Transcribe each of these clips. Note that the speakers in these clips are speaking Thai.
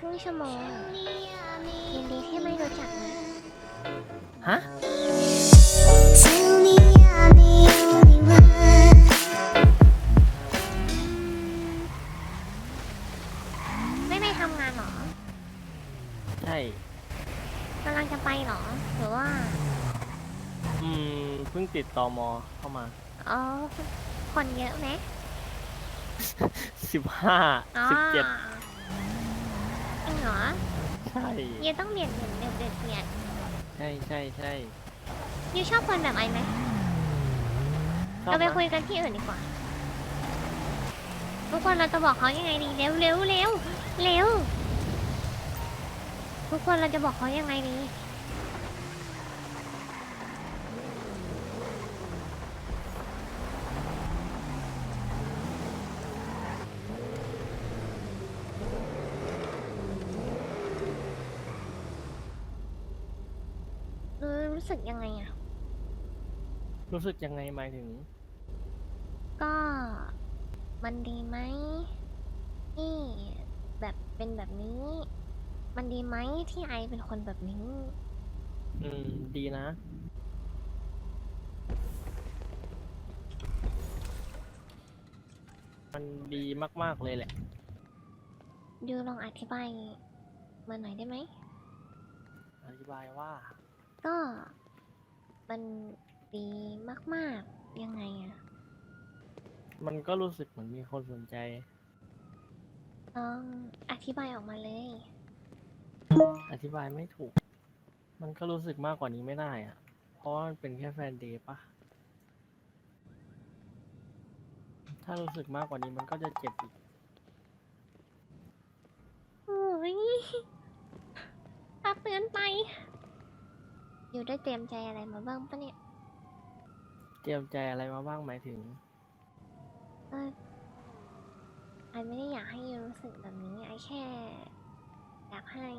ครึ่งชั่วโมงยินดีที่ไม่รู้จักนะฮะ Tell me I'm the only one. ไม่ไปทำงานเหรอใช่ กำลังจะไปเหรอ หรือว่า อืม เพิ่งติดตอมอเข้ามา อ๋อ คนเยอะไหมสิบห้าอ๋อสิบเจ็ดจริง เหรอใช่ยูต้องเบียดเบียดเบียดเบียดเบียดใช่ใช่ใช่ยูชอบคนแบบไอไหมชอบเราไปนะคุยกันที่อื่นดีกว่า ทุกคนเราจะบอกเขายังไงดีเร็วเร็วเร็วเร็วทุกคนเราจะบอกเขายังไงดี รู้สึกยังไงอะรู้สึกยังไงหมายถึง ก็มันดีไหมที่แบบเป็นแบบนี้ มันดีไหมที่ไอเป็นคนแบบนี้ อืม ดีนะ มันดีมาก ๆ เลยแหละยูลองอธิบายมาหน่อยได้ไหม อธิบายว่า ก็มันดีมากๆ ยังไงอะมันก็รู้สึกเหมือนมีคนสนใจ ลองอธิบายออกมาเลย อธิบายไม่ถูก มันก็รู้สึกมากกว่านี้ไม่ได้อะเพราะว่ามันเป็นแค่แฟนเดย์ปะถ้ารู้สึกมากกว่านี้มันก็จะเจ็บอีก โอ้ยตาเตือนไป ยูได้เตรียมใจอะไรมาบ้างปะเนี่ย เตรียมใจอะไรมาบ้างหมายถึง เออไอไม่ได้อยากให้ยูรู้สึกแบบนี้ ไอแค่อยากให้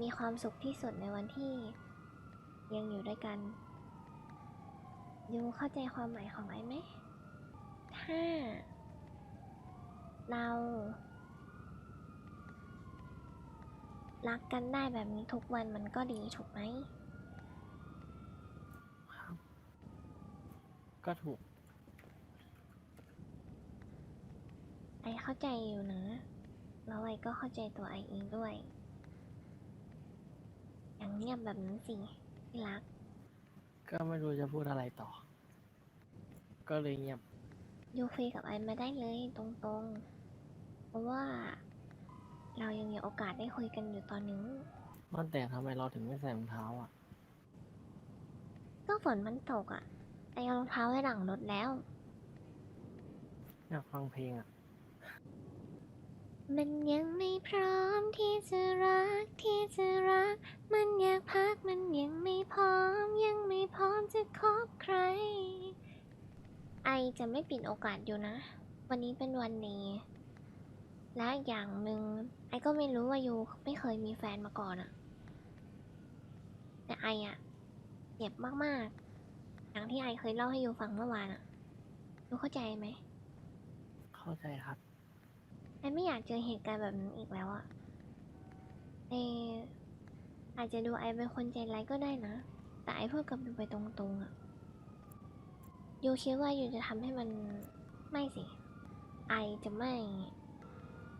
มีความสุขที่สุดในวันที่ ยังอยู่ด้วยกัน ยูเข้าใจความหมายของไอไหม ถ้า เรา รักกันได้แบบนี้ทุกวันมันก็ดีถูกไหม ก็ถูก ไอเข้าใจอยู่นะ แล้วไอก็เข้าใจตัวไอเองด้วย อย่างเงียบแบบนั้นสิที่รัก ก็ไม่รู้จะพูดอะไรต่อ ก็เลยเงียบ ยูคุยกับไอมาได้เลยตรงๆ เพราะว่า เรายังมีโอกาสได้คุยกันอยู่ตอนนี้ ว่าแต่ทำไมเราถึงไม่ใส่รองเท้าอะ ก็ฝนมันตกอะ่ะ ไอเอารองเท้าไว้หลังรถแล้ว อยากฟังเพลงอะ มันยังไม่พร้อมที่จะรักที่จะรัก มันอยากพักมันยังไม่พร้อม ยังไม่พร้อมจะคบใคร ไอจะไม่ปิดโอกาสอยู่นะ วันนี้เป็นวันนี้ และอย่างหนึ่งไอก็ไม่รู้ว่ายูไม่เคยมีแฟนมาก่อนอะแต่ไออะเจ็บมากๆ อย่างที่ไอเคยเล่าให้ยูฟังเมื่อวานอะยูเข้าใจไหมเข้าใจครับ ไอไม่อยากเจอเหตุการณ์แบบนั้นอีกแล้วอะเอออาจจะดูไอเป็นคนใจร้ายก็ได้นะ แต่ไอพูดกับยูไปตรงๆอะยูคิดว่ายูจะทำให้มันไม่สิ ไอจะไม่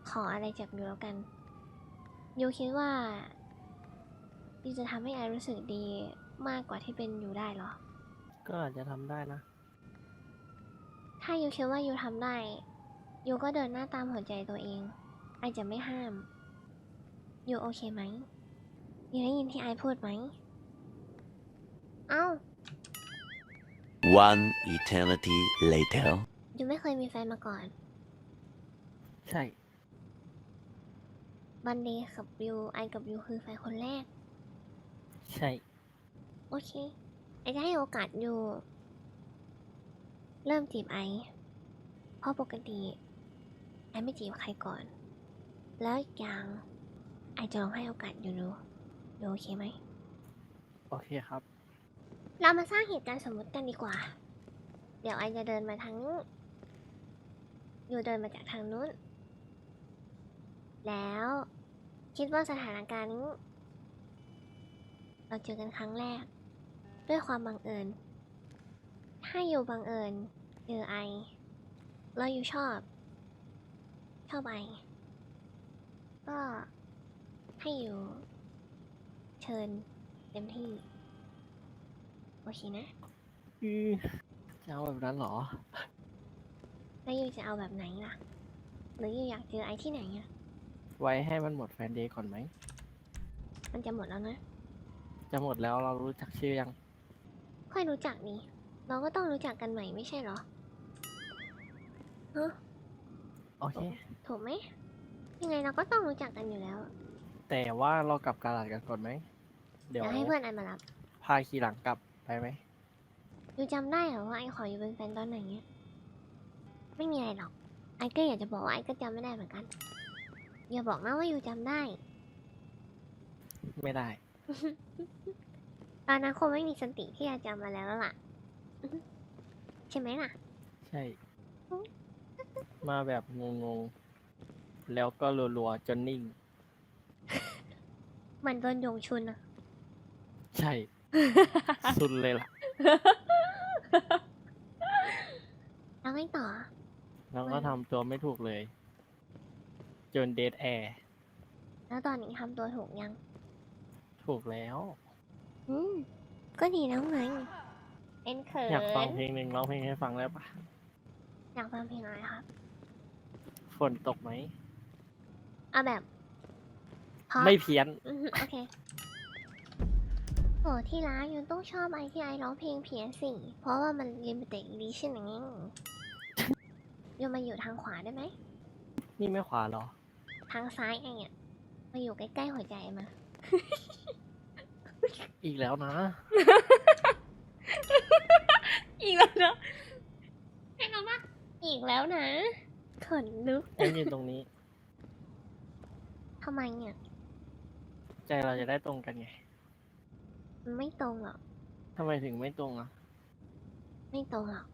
ขออะไรจากยูแล้วกันยูคิดว่ายูจะทำให้ไอรู้สึกดีมากกว่าที่เป็นยูได้เหรอ ก็อาจจะทำได้นะ ถ้ายูคิดว่ายูทำได้ยูก็เดินหน้าตามหัวใจตัวเอง ไอจะไม่ห้ามยูโอเคไหมยูได้ยินที่ไอพูดไหม เอ้า One eternity later. ยูไม่เคยมีแฟนมาก่อน ใช่ บันเดย์กับยูไอกับยูคือแฟนคนแรก ใช่ โอเค ไอจะให้โอกาสยูเริ่มจีบไอ เพราะปกติ ไอไม่จีบใครก่อน แล้วอีกอย่างไอจะลองให้โอกาสยูดูยูโอเคไหม โอเคครับ เรามาสร้างเหตุการณ์สมมุติกันดีกว่า เดี๋ยวไอจะเดินมาทางนี้ยูเดินมาจากทางนู้น แล้วคิดว่าสถานการณ์นี้ เราเจอกันครั้งแรก ด้วยความบังเอิญ ถ้าอยู่บังเอิญเจอไอ แล้วอยู่ชอบ ชอบไอ ก็ให้อยู่ เชิญเต็มที่ โอเคนะอือจะเอาแบบนั้นเหรอ แล้วยูจะเอาแบบไหนล่ะ หรือยูอยากเจอไอที่ไหนอะไว้ให้มันหมดแฟนเดย์ก่อนไหม มันจะหมดแล้วนะ จะหมดแล้วเรารู้จักชื่อยัง ค่อยรู้จักนี่ เราก็ต้องรู้จักกันใหม่ไม่ใช่เหรอฮะโอเค ถูกไหม ยังไงเราก็ต้องรู้จักกันอยู่แล้ว แต่ว่าเรากลับกาลาดกันก่อนไหม เดี๋ยวเดี๋ยวให้เพื่อนไอมารับ พาขี่หลังกลับไปไหมยูจำได้เหรอว่าไอขออยู่เป็นแฟนตอนไหนเนี่ยไม่มีอะไรหรอก ไอก็อยากจะบอกว่าไอก็จำไม่ได้เหมือนกัน อย่าบอกนะว่ายูจำได้ ไม่ได้ ตอนนั้นคงไม่มีสติที่จะจำมาแล้วล่ะ ใช่ไหมล่ะ ใช่ มาแบบงงๆ แล้วก็รัวๆ จนนิ่ง เหมือนโดนโยงชุนอะใช่ สุดเลยล่ะ แล้วไงต่อ แล้วก็ทำตัวไม่ถูกเลย จนเดทแอร์ แล้วตอนนี้ทำตัวถูกยัง ถูกแล้ว อืมก็ดีแล้วไงเป็นเขินอยากฟังเพลงหนึ่งร้องเพลงให้ฟังได้ปะอยากฟังเพลงอะไรครับ ฝนตกไหมเอาแบบเพราะไม่เพี้ยน อือฮึโอเคโหที่ร้านยูต้องชอบไอที่ไอร้องเพลงเพียนสิ เพราะว่ามันลิมิเต็ดดิชั่นอย่างงี้ยูมาอยู่ทางขวาได้ไหม นี่ไม่ขวาเหรอ ทางซ้ายไอเนี่ยมาอยู่ใกล้ๆหัวใจมา อีกแล้วนะ อีกแล้วนะให้เราปะอีกแล้วนะขนลุกไอ้ยืนตรงนี้ ทำไมเนี่ย ใจเราจะได้ตรงกันไงมันไม่ตรงหรอกทำไมถึงไม่ตรงอะ ไม่ตรงหรอก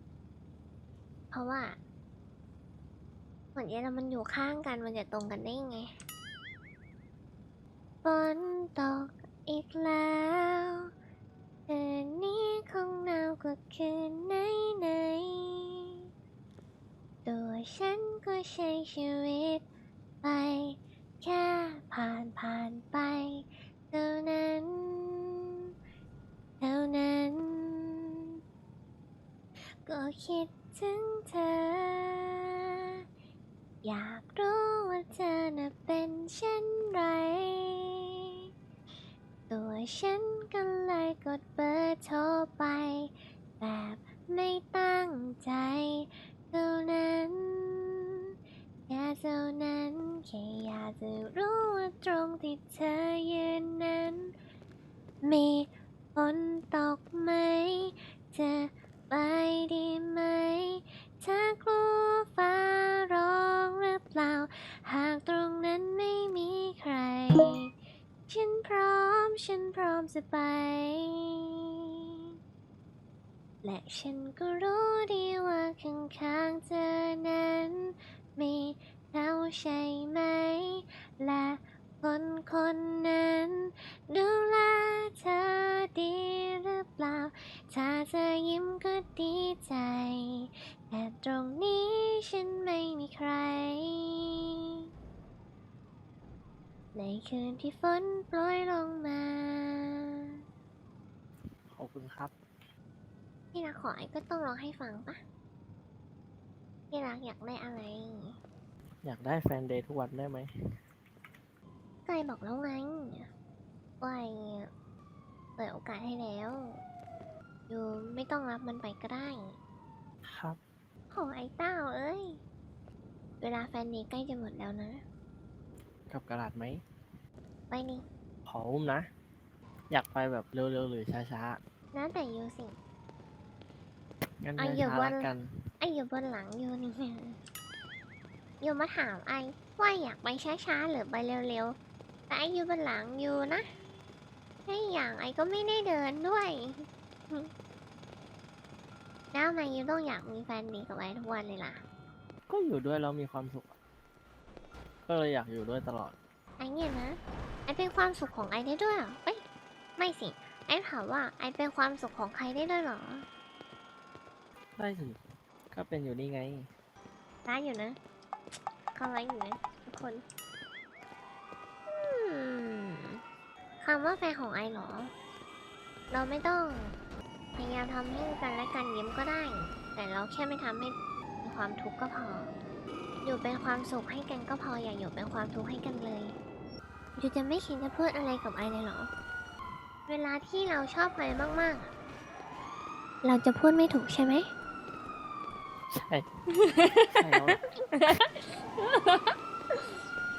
เพราะว่าเหมือนเยเรามันอยู่ข้างกันมันจะตรงกันได้ยังไงฝนตกอีกแล้ว ว่าคืนไหนไหน ตัวฉันก็ใช้ชีวิตไป แค่ผ่านผ่านไป เท่านั้น เท่านั้น ก็คิดถึงเธอ อยากรู้ว่าเธอน่ะเป็นเช่นไร ตัวฉันก็เลยกดเบอร์โทรไป ไม่ตั้งใจเท่านั้นแค่เท่านั้นแค่อยากจะรู้ว่าตรงที่เธอยืนนั้น มีฝนตกไหมจะไปดีไหมถ้ากลัวฟ้าร้องหรือเปล่า หากตรงนั้นไม่มีใคร ฉันพร้อม ฉันพร้อมจะไป และฉันก็รู้ดีว่าข้างๆเธอนั้น มีเขาใช่ไหม และคนคนนั้น ดูแลเธอดีหรือเปล่า ถ้าเธอยิ้มก็ดีใจ แต่ตรงนี้ฉันไม่มีใคร ในคืนที่ฝนโปรยลงมา ขอบคุณครับ ที่รักขอไอ้ก็ต้องร้องให้ฟังปะที่รักอยากได้อะไร อยากได้แฟนเดย์ทุกวันได้ไหมก็ไอ้บอกแล้วไงว่าไอ้เปิดโอกาสให้แล้วอยู่ไม่ต้องรับมันไปก็ได้ ครับโหไอ้เต้าเอ้ย เวลาแฟนนี้ใกล้จะหมดแล้วนะกลับกาลาดไหม ไปนี่ขออุ้มนะ อยากไปแบบเร็วๆหรือช้าแล้วแต่ยูสิๆ งั้นอะช้าอย่าๆวัละนกัน ไอ้อยู่บนหลังยูนี่ยูมาถามไอ้ว่าอยากไปช้าๆหรือไปเร็วๆ แต่ไอ้อยู่บนหลังยูนะให้อย่างไอ้ก็ไม่ได้เดินด้วย แล้วทำไมยูต้องอยากมีแฟนดีกับไอ้ทุกวันเลยล่ะ ก็อยู่ด้วยแล้วมีความสุข ก็เลยอยากอยู่ด้วยตลอด ไอ้เนี่ยนะ ไอเป็นความสุขของไอได้ด้วยเหรอเอ้ยไม่สิ ไอถามว่าไอเป็นความสุขของใครได้ด้วยเหรอ ได้สิก็เป็นอยู่นี่ไงร้ายอยู่นะเขาร้ายอยู่นะทุกคนอืมคำว่าแฟนของไอเหรอ เราไม่ต้อง พยายามทำให้กันและกันยิ้มก็ได้ แต่เราแค่ไม่ทำให้มีความทุกข์ก็พอ อยู่เป็นความสุขให้กันก็พออย่าอยู่เป็นความทุกข์ให้กันเลยอยู่จะไม่คิดจะพูดอะไรกับไอเลยเหรอ เวลาที่เราชอบใครมากๆอะเราจะพูดไม่ถูกใช่ไหม ใช่ใช่แล้ว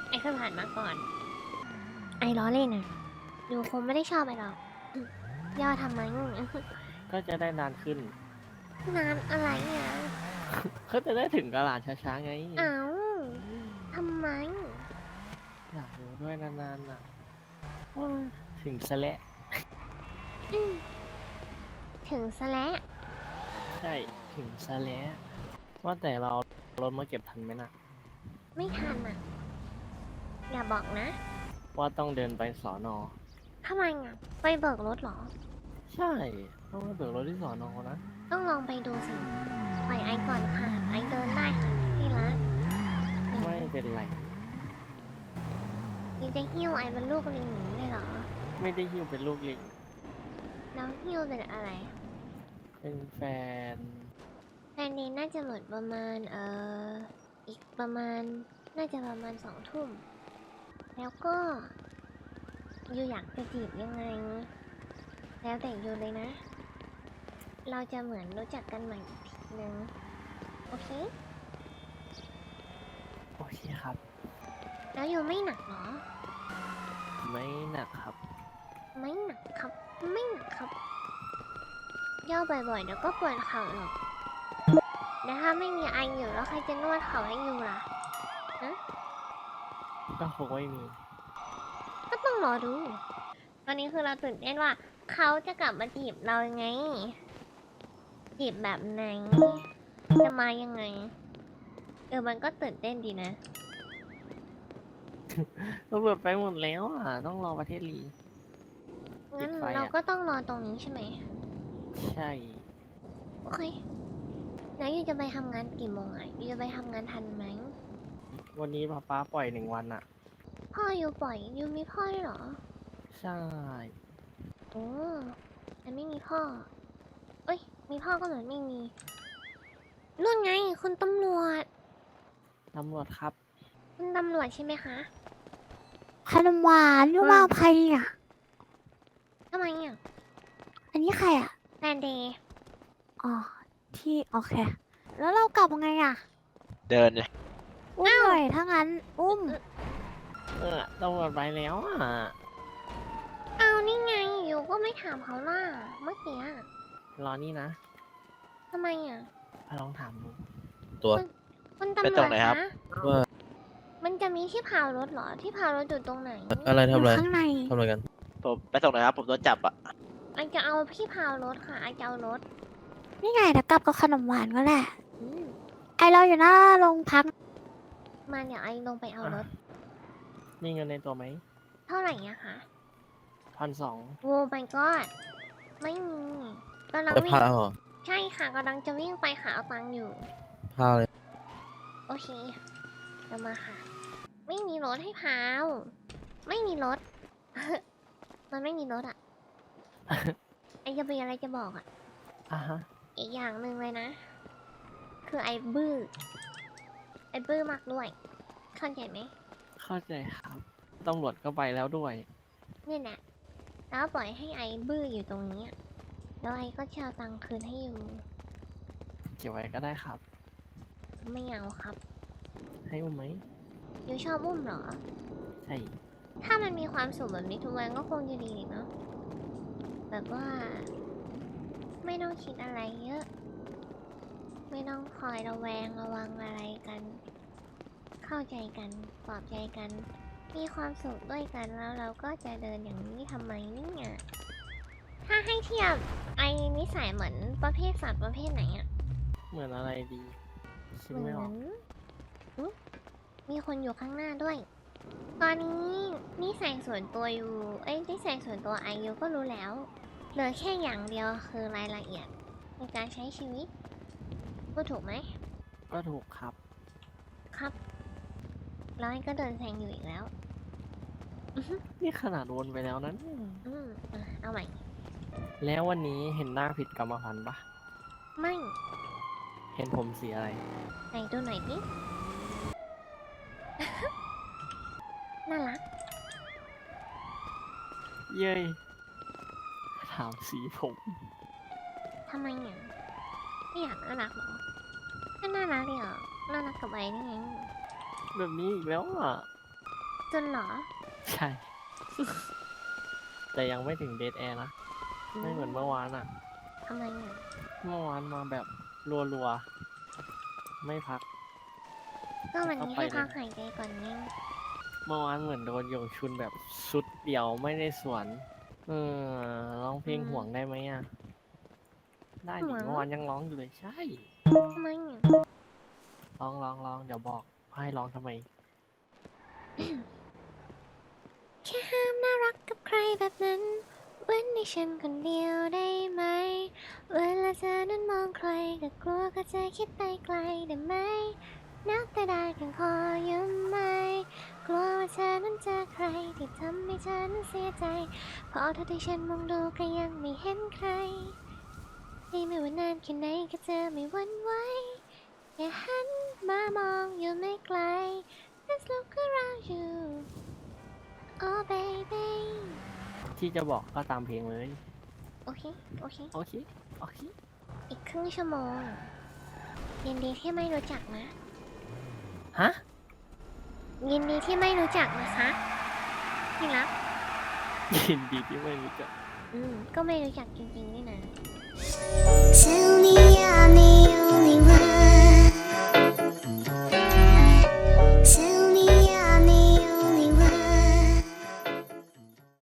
ไอเคยผ่านมาก่อน ไอล้อเล่นนะอยู่คงไม่ได้ชอบไอหรอกย่อทำไมก็จะได้นานขึ้น นานอะไรอะก็จะได้ถึงกระลาดช้าๆไงเอ้าทำไมอยากอยู่ด้วยนานๆน่ะโอ้ยถึงซะและอืมถึงซะแล้ว ใช่ ถึงซะและ ว่าแต่เรารถมาเก็บทันไหมนะไม่ทันอะ อย่าบอกนะว่าต้องเดินไปสอนอ ทำไมอะไปเบิกรถเหรอ ใช่ต้องไปเบิกรถที่สอนอนะ ต้องลองไปดูสิปล่อยไอก่อนค่ะ ไอเดินได้ค่ะที่รักไม่เป็นไรนี่จะหิ้วไอเป็นลูกลิงอย่างนี้เลยเหรอ ไม่ได้หิ้วเป็นลูกลิง แล้วหิ้วเป็นอะไร เป็นแฟน แฟนนี้น่าจะหมดประมาณ เอ่อ อีกประมาณ น่าจะประมาณสองทุ่ม แล้วก็ยูอยากจะจีบยังไง แล้วแต่ยูเลยนะ เราจะเหมือนรู้จักกันใหม่อีกทีนึง โอเค โอเคครับ แล้วยูไม่หนักเหรอ ไม่หนักครับ ไม่หนักครับ ไม่หนักครับ ย่อบ่อยๆเดี๋ยวก็ปวดเข่าหรอก แล้วถ้าไม่มีไออยู่แล้วใครจะนวดเข่าให้ยูล่ะก็คงไม่มี ก็ต้องรอดูตอนนี้คือเราตื่นเต้นว่า เขาจะกลับมาจีบเรายังไง จีบแบบไหน จะมายังไง เออ มันก็ตื่นเต้นดีนะเราเบิดไปหมดแล้วอะ ต้องรอประเทศลีงั้นปิดไฟอะเราก็ต้องรอตรงนี้ใช่ไหม ใช่ โอเค แล้วยูจะไปทำงานกี่โมงอะยูจะไปทำงานทันไหมวันนี้ป้าป้าปล่อยหนึ่งวันอะพ่อยูปล่อยยูมีพ่อด้วยเหรอใช่ โอ้แต่ไม่มีพ่อ เอ้ย มีพ่อก็เหมือนไม่มีนู่นไงคุณตำรวจ ตำรวจครับ คุณตำรวจใช่ไหมคะขนมหวานยูมาใครอะ ทำไมอะอันนี้ใครอะ แฟนเดย์อ๋อ ที่โอเค แล้วเรากลับยังไงอะ เดินเลยอุ้มหน่อยถ้างั้น อุ้ม เออตำรวจไปแล้วอะเอานี่ไงอยู่ก็ไม่ถามเขาล่ะเมื่อกี้อะรอนี่นะทำไมอะไปลองถามดูตัวคุณไปตำรตรวงจไหนครับคะว่า มันจะมีที่พาวรถเหรอที่พาวรถอยู่ตรงไหนอะไรทำอะไรข้างใน ทำอะไรกัน ผมไปส่งหน่อยครับ ผมโดนจับอะไอจะเอาที่พาวรถค่ะไอจะเอารถ นี่ไงเดี๋ยวกลับกับขนมหวานก็แหละ อืมไอเราอยู่หน้าโรงพัก มาเดี๋ยวไอลงไปเอารถ มีเงินในตัวไหมเท่าไหร่อะคะพันสองโว้ my god ไม่มีกำลังจะวิ่งพาเหรอใช่ค่ะกำลังจะวิ่งไปหาเอาตังค์อยู่ พาเลยโอเคเดี๋ยวมาค่ะ ไม่มีรถให้พาว ไม่มีรถ มันไม่มีรถอะไอจะมีอะไรจะบอกอะอะฮะ อีกอย่างหนึ่งเลยนะ คือไอบื้อ ไอบื้อมากด้วย เข้าใจไหมเข้าใจครับตำรวจก็ไปแล้วด้วย เนี่ยแหละแล้วปล่อยให้ไอบื้ออยู่ตรงนี้อะแล้วไอก็จะเอาตังค์คืนให้อยู่ เก็บไว้ก็ได้ครับ ไม่เอาครับ ให้อุ้มไหมยูชอบอุ้มเหรอ ใช่ ถ้ามันมีความสุขแบบนี้ทุกวันก็คงจะดีเนาะแบบว่า ไม่ต้องคิดอะไรเยอะ ไม่ต้องคอยระแวงระวังอะไรกัน เข้าใจกันปลอบใจกัน มีความสุขด้วยกันแล้วเราก็จะเดินอย่างนี้ทำไมเนี่ยถ้าให้เทียบไอ้นิสัยเหมือนประเภทสัตว์ประเภทไหนอะเหมือนอะไรดีคิดเหมืไม่อออกนอุ๊ยมีคนอยู่ข้างหน้าด้วย ตอนนี้นิสัยส่วนตัวอยู่ เอ้ยนิสัยส่วนตัวอายุก็รู้แล้ว เหลือแค่อย่างเดียวคือรายละเอียดในการใช้ชีวิตพูดถูกไหม ก็ถูกครับ ครับแล้วไอ้ก็เดินแซงอยู่อีกแล้ว นี่ขนาดวนไปแล้วนั้นอืมอะเอาใหม่ แล้ววันนี้เห็นหน้าผิดกรรมพันธุ์ปะไม่เห็นผมสีอะไร ไหนดูหน่อยดิ น่ารัก เย้ย ถามสีผมทำไมอะไม่อยากน่ารักเหรอก็น่ารักดีอะน่ารักกับไอ้นี่ไงแบบนี้อีกแล้วอะ จนเหรอใช่ แต่ยังไม่ถึงเดทแอร์นะ ไม่เหมือนเมื่อวานอะ ทำไมอะเมื่อวานมาแบบรัวๆ ไม่พัก ก็วันนี้เอาไปให้เลยพักหายใจก่อนไงเมื่อวานเหมือนโดนโยงชุนแบบชุดเดียวไม่ได้สวน เออร้องเพลงห่วงได้ไหมอะ ได้ดิเมื่อวานยังร้องอยู่เลยใช่ทำไมอะร้องร้องร้องเดี๋ยวบอกให้ร้องทำไม แค่ห้ามน่ารักกับใครแบบนั้น เว้นในฉันคนเดียวได้ไหม เวลาเธอนั้นมองใครก็กลัวก็จะคิดไปไกลได้ไหม นับแต่ได้เพียงคอยืมไม่กลัวว่าเธอนั้นเจอใครที่ทำให้ฉันเสียใจเพราะเท่าที่ฉันมองดูก็ยังไม่เห็นใครที่ไม่ว่านานแค่ไหนก็เจอไม่หวันไหวแค่หันมามองอยู่ไม่ไกล Let's look around you Oh baby ที่จะบอกก็ตามเพลงเลย โอเค โอเค โอเค โอเค อีกครึ่งชั่วโมงยินดีที่ไม่รู้จักนะ ฮะ ยินดีที่ไม่รู้จักนะคะที่รักยินดีที่ไม่รู้จัก อืมก็ไม่รู้จักจริงๆนี่นะ Tell me